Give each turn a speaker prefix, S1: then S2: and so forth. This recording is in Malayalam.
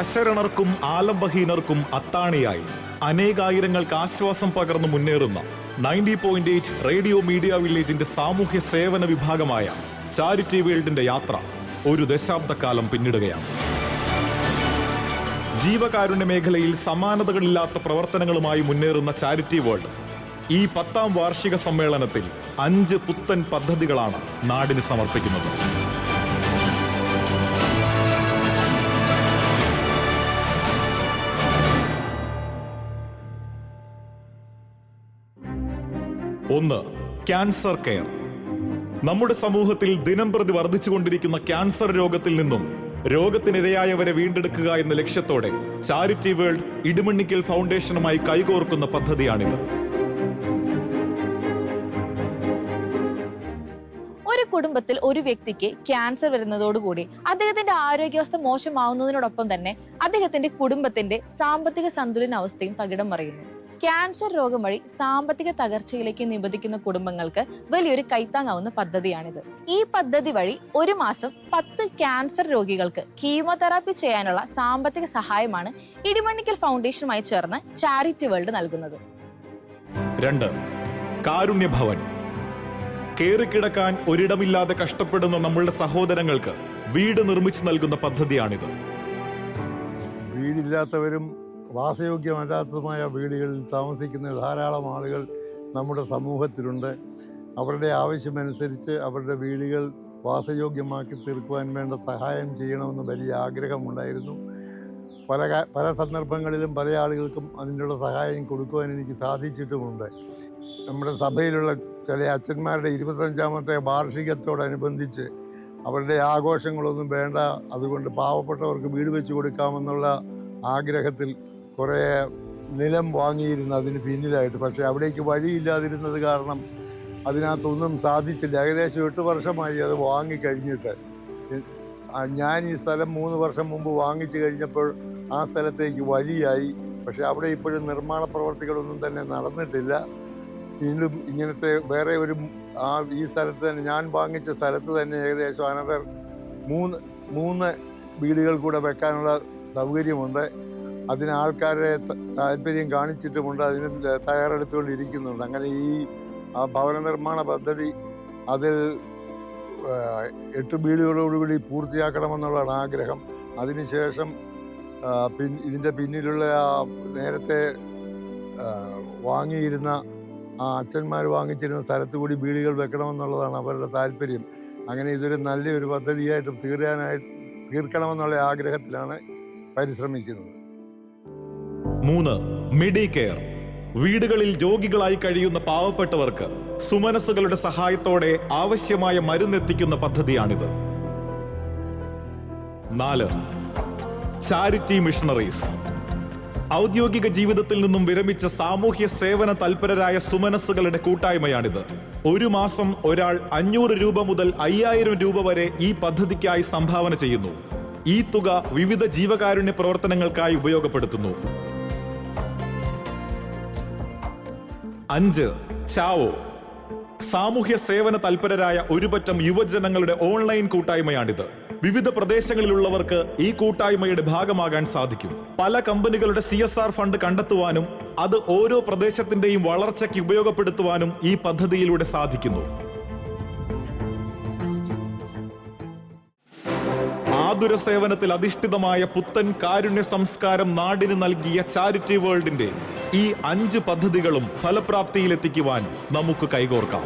S1: അശരണർക്കും ആലംബഹീനർക്കും അത്താണിയായി. അനേകായിരങ്ങൾക്ക് ആശ്വാസം പകർന്നു മുന്നേറുന്ന ninety point eight radio media വില്ലേജിന്റെ സാമൂഹ്യ സേവന വിഭാഗമായ ചാരിറ്റി വേൾഡിന്റെ യാത്ര ഒരു ദശാബ്ദക്കാലം പിന്നിടുകയാണ്. ജീവകാരുണ്യ മേഖലയിൽ സമാനതകളില്ലാത്ത പ്രവർത്തനങ്ങളുമായി മുന്നേറുന്ന ചാരിറ്റി വേൾഡ് ഈ പത്താം വാർഷിക സമ്മേളനത്തിൽ അഞ്ച് പുത്തൻ പദ്ധതികളാണ് നാടിന് സമർപ്പിക്കുന്നത്. ഒന്ന് ക്യാൻസർ കെയർ നമ്മുടെ സമൂഹത്തിൽ ദിനംപ്രതി വർദ്ധിച്ചുകൊണ്ടിരിക്കുന്ന ക്യാൻസർ രോഗത്തിൽ നിന്നും രോഗത്തിനിരയായവരെ വീണ്ടെടുക്കുക എന്ന ലക്ഷ്യത്തോടെ ചാരിറ്റി വേൾഡ് ഇടുമണ്ണിക്കൽ ഫൗണ്ടേഷനുമായി കൈകോർക്കുന്ന പദ്ധതിയാണിത്.
S2: ഒരു കുടുംബത്തിൽ ഒരു വ്യക്തിക്ക് ക്യാൻസർ വരുന്നതോടുകൂടി അദ്ദേഹത്തിന്റെ ആരോഗ്യാവസ്ഥ മോശമാവുന്നതിനോടൊപ്പം തന്നെ അദ്ദേഹത്തിന്റെ കുടുംബത്തിന്റെ സാമ്പത്തിക സന്തുലിന അവസ്ഥയും തകിടം മറിയുന്നു. ക്യാൻസർ രോഗം വഴി സാമ്പത്തിക തകർച്ചയിലേക്ക് നിബന്ധിക്കുന്ന കുടുംബങ്ങൾക്ക് വലിയൊരു കൈത്താങ്ങാവുന്ന പദ്ധതിയാണിത്. ഈ പദ്ധതി വഴി ഒരു മാസം പത്ത് ക്യാൻസർ രോഗികൾക്ക് കീമോതെറാപ്പി ചെയ്യാനുള്ള സാമ്പത്തിക സഹായമാണ് ഇടിമണ്ണിക്കൽ ഫൗണ്ടേഷനുമായി ചേർന്ന് ചാരിറ്റി വേൾഡ് നൽകുന്നത്.
S1: രണ്ട് കാരുണ്യഭവൻ. കേറിക്കിടക്കാൻ ഒരിടമില്ലാതെ കഷ്ടപ്പെടുന്ന നമ്മളുടെ സഹോദരങ്ങൾക്ക് വീട് നിർമ്മിച്ചു നൽകുന്ന പദ്ധതിയാണിത്.
S3: വീടില്ലാത്തവരും വാസയോഗ്യമല്ലാത്തതുമായ വീടുകളിൽ താമസിക്കുന്ന ധാരാളം ആളുകൾ നമ്മുടെ സമൂഹത്തിലുണ്ട്. അവരുടെ ആവശ്യമനുസരിച്ച് അവരുടെ വീടുകൾ വാസയോഗ്യമാക്കി തീർക്കുവാൻ വേണ്ട സഹായം ചെയ്യണമെന്ന് വലിയ ആഗ്രഹമുണ്ടായിരുന്നു. പല പല സന്ദർഭങ്ങളിലും പല ആളുകൾക്കും അതിനുള്ള സഹായം കൊടുക്കുവാൻ എനിക്ക് സാധിച്ചിട്ടുമുണ്ട്. നമ്മുടെ സഭയിലുള്ള ചില അച്ഛന്മാരുടെ ഇരുപത്തഞ്ചാമത്തെ വാർഷികത്തോടനുബന്ധിച്ച് അവരുടെ ആഘോഷങ്ങളൊന്നും വേണ്ട. അതുകൊണ്ട് പാവപ്പെട്ടവർക്ക് വീട് വെച്ച് കൊടുക്കാമെന്നുള്ള ആഗ്രഹത്തിൽ കുറേ നിലം വാങ്ങിയിരുന്നു അതിന് പിന്നിലായിട്ട്. പക്ഷേ അവിടേക്ക് വഴിയില്ലാതിരുന്നത് കാരണം അതിനകത്തൊന്നും സാധിച്ചില്ല. ഏകദേശം എട്ട് വർഷമായി അത് വാങ്ങിക്കഴിഞ്ഞിട്ട്. ഞാൻ ഈ സ്ഥലം മൂന്ന് വർഷം മുമ്പ് വാങ്ങിച്ചു കഴിഞ്ഞപ്പോൾ ആ സ്ഥലത്തേക്ക് വഴിയായി. പക്ഷെ അവിടെ ഇപ്പോഴും നിർമ്മാണ പ്രവർത്തികളൊന്നും തന്നെ നടന്നിട്ടില്ല. വീണ്ടും ഇങ്ങനത്തെ വേറെ ഒരു ആ ഈ സ്ഥലത്ത് തന്നെ ഞാൻ വാങ്ങിച്ച സ്ഥലത്ത് തന്നെ ഏകദേശം അനന്തർ മൂന്ന് മൂന്ന് വീടുകൾ കൂടെ വെക്കാനുള്ള സൗകര്യമുണ്ട്. അതിന് ആൾക്കാരെ താല്പര്യം കാണിച്ചിട്ടുമുണ്ട് അതിന് തയ്യാറെടുത്തുകൊണ്ടിരിക്കുന്നുണ്ട്. അങ്ങനെ ഈ ഭവന നിർമ്മാണ പദ്ധതി അതിൽ എട്ട് വീടുകളോടുകൂടി പൂർത്തിയാക്കണമെന്നുള്ളതാണ് ആഗ്രഹം. അതിനുശേഷം പിൻ ഇതിന്റെ പിന്നിലുള്ള നേരത്തെ വാങ്ങിയിരുന്ന ആ അച്ഛന്മാർ വാങ്ങിച്ചിരുന്ന സ്ഥലത്ത് കൂടി വീടുകൾ വെക്കണമെന്നുള്ളതാണ് അവരുടെ താല്പര്യം. അങ്ങനെ ഇതൊരു നല്ലൊരു പദ്ധതിയായിട്ട് തീരാനായിട്ട് തീർക്കണമെന്നുള്ള ആഗ്രഹത്തിലാണ് പരിശ്രമിക്കുന്നത്.
S1: മൂന്ന് മിഡി കെയർ വീടുകളിൽ രോഗികളായി കഴിയുന്ന പാവപ്പെട്ടവർക്ക് സുമനസ്സുകളുടെ സഹായത്തോടെ ആവശ്യമായ മരുന്നെത്തിക്കുന്ന പദ്ധതിയാണിത്. നാല് ചാരിറ്റി മിഷണറീസ്. ഔദ്യോഗിക ജീവിതത്തിൽ നിന്നും വിരമിച്ച സാമൂഹ്യ സേവന തൽപരരായ സുമനസ്സുകളുടെ കൂട്ടായ്മയാണിത്. ഒരു മാസം ഒരാൾ അഞ്ഞൂറ് രൂപ മുതൽ അയ്യായിരം രൂപ വരെ ഈ പദ്ധതിക്കായി സംഭാവന ചെയ്യുന്നു. ഈ തുക വിവിധ ജീവകാരുണ്യ പ്രവർത്തനങ്ങൾക്കായി ഉപയോഗപ്പെടുത്തുന്നു. അഞ്ച്. ചാവോ. സാമൂഹ്യ സേവന തൽപരരായ ഒരുപറ്റം യുവജനങ്ങളുടെ ഓൺലൈൻ കൂട്ടായ്മയാണിത്. വിവിധ പ്രദേശങ്ങളിലുള്ളവർക്ക് ഈ കൂട്ടായ്മയുടെ ഭാഗമാകാൻ സാധിക്കും. പല കമ്പനികളുടെ സി എസ് ആർ ഫണ്ട് കണ്ടെത്തുവാനും അത് ഓരോ പ്രദേശത്തിന്റെയും വളർച്ചയ്ക്ക് ഉപയോഗപ്പെടുത്തുവാനും ഈ പദ്ധതിയിലൂടെ സാധിക്കുന്നു. ആതുര സേവനത്തിൽ അധിഷ്ഠിതമായ പുത്തൻ കാരുണ്യ സംസ്കാരം നാടിന് നൽകിയ ചാരിറ്റി വേൾഡിന്റെ ഈ അഞ്ച് പദ്ധതികളും ഫലപ്രാപ്തിയിലെത്തിക്കുവാൻ നമുക്ക് കൈകോർക്കാം.